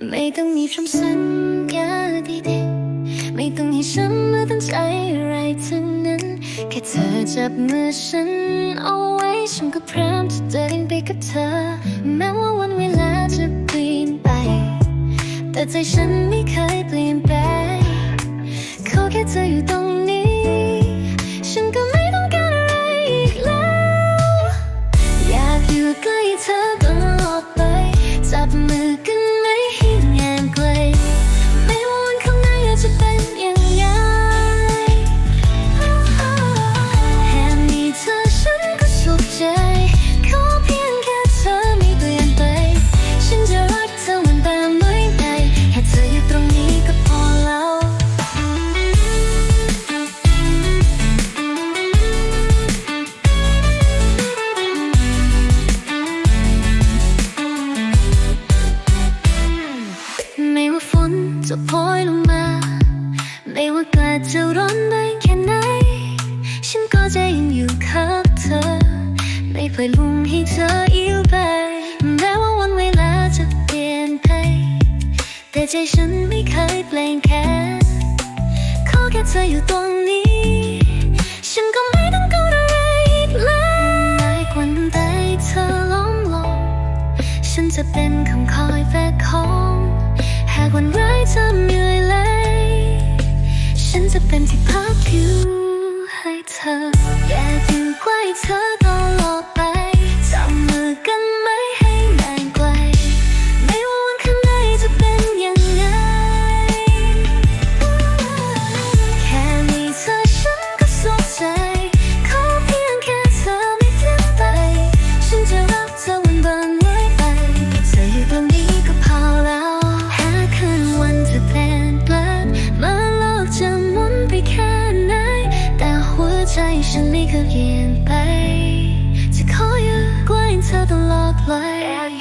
ไม่ต้องมีคำสัญญาดีๆไม่ต้องให้ฉันมาตั้งใจอะไรทั้งนั้น แค่เธอจับมือฉันเอาไว้ฉันก็พร้อมจะเดินไปกับเธอ แม้ว่าวันเวลาจะเปลี่ยนไป แต่ใจฉันไม่เคยเปลี่ยนแปลงขอแค่เธออยู่ตรง จะโปรยลงมา ไม่ว่าอากาศจะร้อนแรงแค่ไหน ฉันก็จะยังอยู่ข้างเธอ ไม่ปล่อยลุงให้เธออิ่วไป แม้ว่าวันเวลาจะเปลี่ยนไป แต่ใจฉันไม่เคยเปลี่ยนแค่ขอแค่เธออยู่ตรงนี้ ฉันก็ไม่ต้องการอะไรอีกแล้วไม่กวันใดเธอล้มลง ฉันจะเป็นคำคอยแฝกของ หากวันร้ายทำเหนื่อยแล้ว ฉันไม่เคยเปลี่ยน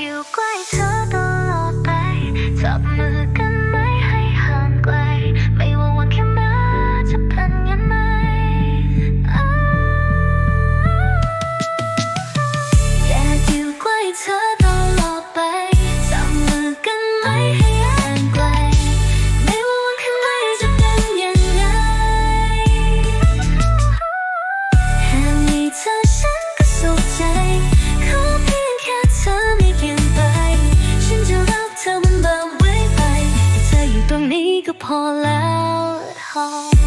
พอแล้วหอ